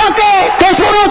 বাংলাকে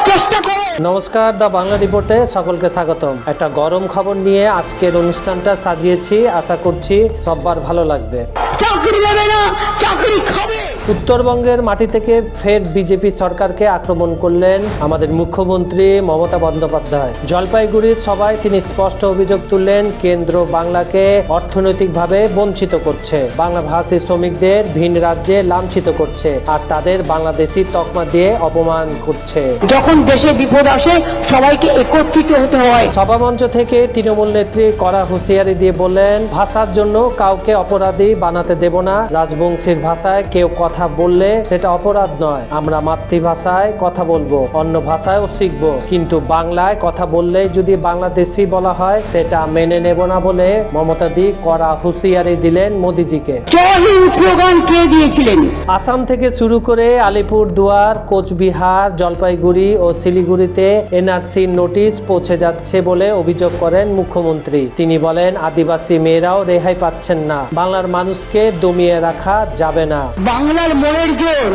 চেষ্টা করে। নমস্কার দা বাংলা রিপোর্টে সকলকে স্বাগতম। একটা গরম খবর নিয়ে আজকের অনুষ্ঠানটা সাজিয়েছি। আশা করছি সববার ভালো লাগবে। চাকরি দেবে না চাকরি খাবে। উত্তরবঙ্গের মাটি থেকে ফের বিজেপি সরকারকে আক্রমণ করলেন আমাদের মুখ্যমন্ত্রী মমতা বন্দ্যোপাধ্যায়। জলপাইগুড়ির সভায় তিনি স্পষ্ট অভিযোগ তুললেন কেন্দ্র বাংলাকে অর্থনৈতিকভাবে বঞ্চিত করছে। বাংলা ভাষী শ্রমিকদের ভিন রাজ্যে লাঞ্ছিত করছে আর তাদের বাংলাদেশি তকমা দিয়ে অপমান করছে। যখন দেশে বিপদ আসে সবাইকে একত্রিত হতে হয়। সভামঞ্চ থেকে তৃণমূল নেত্রী কড়া হুঁশিয়ারি দিয়ে বললেন ভাষার জন্য কাউকে অপরাধী বানাতে দেব না। রাজবংশীর ভাষায় কেউ কথা বললে সেটা অপরাধ নয়। আমরা মাতৃভাষায় কথা বলব অন্য ভাষায়ও শিখব। কিন্তু বাংলায় কথা বললে যদি বাংলাদেশি বলা হয় সেটা মেনে নেব না বলে মমতা দি কড়া হুঁশিয়ারি দিলেন মোদিজিকে। স্লোগান কে দিয়েছিলেন? আসাম থেকে শুরু করে আলিপুর দুয়ার কোচবিহার জলপাইগুড়ি ও শিলিগুড়িতে এনআরসি নোটিশ পৌঁছে যাচ্ছে বলে অভিযোগ করেন মুখ্যমন্ত্রী। তিনি বলেন আদিবাসী মেয়েরাও রেহাই পাচ্ছেন না। বাংলার মানুষকে দমিয়ে রাখা যাবে না। বাংলার মনের জোর।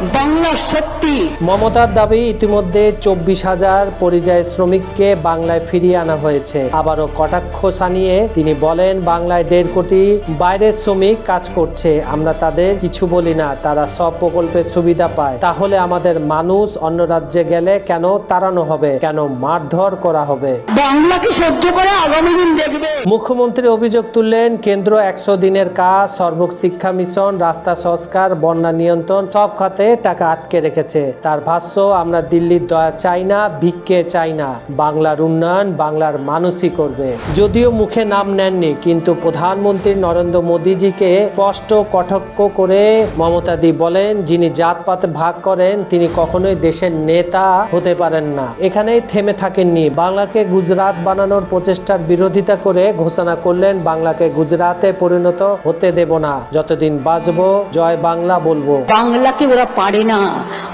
বাংলার শক্তি মমতার দাবি ইতিমধ্যে চব্বিশ হাজার পরিযায়ী শ্রমিককে বাংলায় ফিরিয়ে আনা হয়েছে। আবারও কটাক্ষ সানিয়ে তিনি বলেন বাংলায় দেড় কোটি বাইরের শ্রমিক কাজ করছে। আমরা তাদের কিছু বলি না তারা সব প্রকল্পের সুবিধা পায়। তাহলে আমাদের মানুষ অন্য রাজ্যে গেলে কেন তাড়ানো হবে? কেন মারধর করা হবে? বাংলাকে সহ্য করে আগামী দিন দেখবে। মুখ্যমন্ত্রী অভিযোগ তুললেন কেন্দ্র একশো দিনের কাজ সর্বক শিক্ষা মিশন রাস্তা সংস্কার বন্যা নিয়ন্ত্রণ সব খাতে টাকা আটকে রেখেছে। তার ভাষ্য, আমরা দিল্লির দয়া চাই না, ভিক্ষে চাই না। বাংলার উন্নয়ন বাংলার মানুষই করবে। যদিও মুখে নাম নেননি, কিন্তু প্রধানমন্ত্রী নরেন্দ্র মোদীজিকে স্পষ্ট কটাক্ষ করে মমতা দি বলেন, যিনি জাতপাত ভাগ করেন, তিনি কখনোই দেশের নেতা হতে পারেন না। এখানেই থেমে থাকেননি। বাংলাকে গুজরাট বানানোর প্রচেষ্টার বিরোধিতা করে ঘোষণা করলেন, বাংলাকে গুজরাটে পরিণত হতে দেব না। যতদিন বাঁচবো, জয় বাংলা বলব। বাংলাকে ওরা পারে না।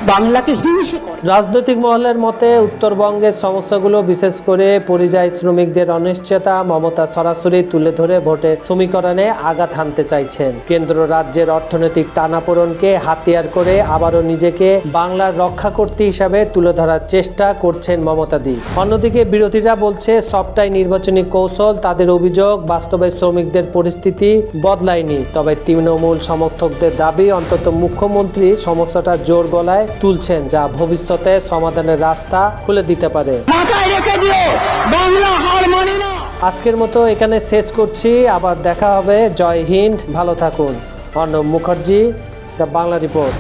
বাংলাকে হিংসে করে। রাজনৈতিক মহলের মতে উত্তরবঙ্গের সমস্যাগুলো বিশেষ করে পরিযায়ী শ্রমিকদের অনিশ্চয়তা, মমতা সরাসরি তুলে ধরে ভোটের সমীকরণে আঘাত হানতে চাইছেন। কেন্দ্র রাজ্যের অর্থনৈতিক টানাপোড়নকে হাতিয়ার করে আবারও নিজেকে বাংলার রক্ষাকর্ত্রী হিসাবে তুলে ধরার চেষ্টা করছেন মমতা দি। অন্যদিকে বিরোধীরা বলছে, সবটাই নির্বাচনী কৌশল, তাদের অভিযোগ বাস্তবে শ্রমিকদের পরিস্থিতি বদলায়নি। তবে তৃণমূল সমর্থকদের দাবি, অন্তত মুখ্যমন্ত্রী সমস্যাটা জোর গলায় তুলছেন যা ভবিষ্যতে সমাধানের রাস্তা খুলে দিতে পারে। আজকের মতো এখানে শেষ করছি আবার দেখা হবে জয় হিন্দ ভালো থাকুন। Arnab Mukherjee the Bangla report.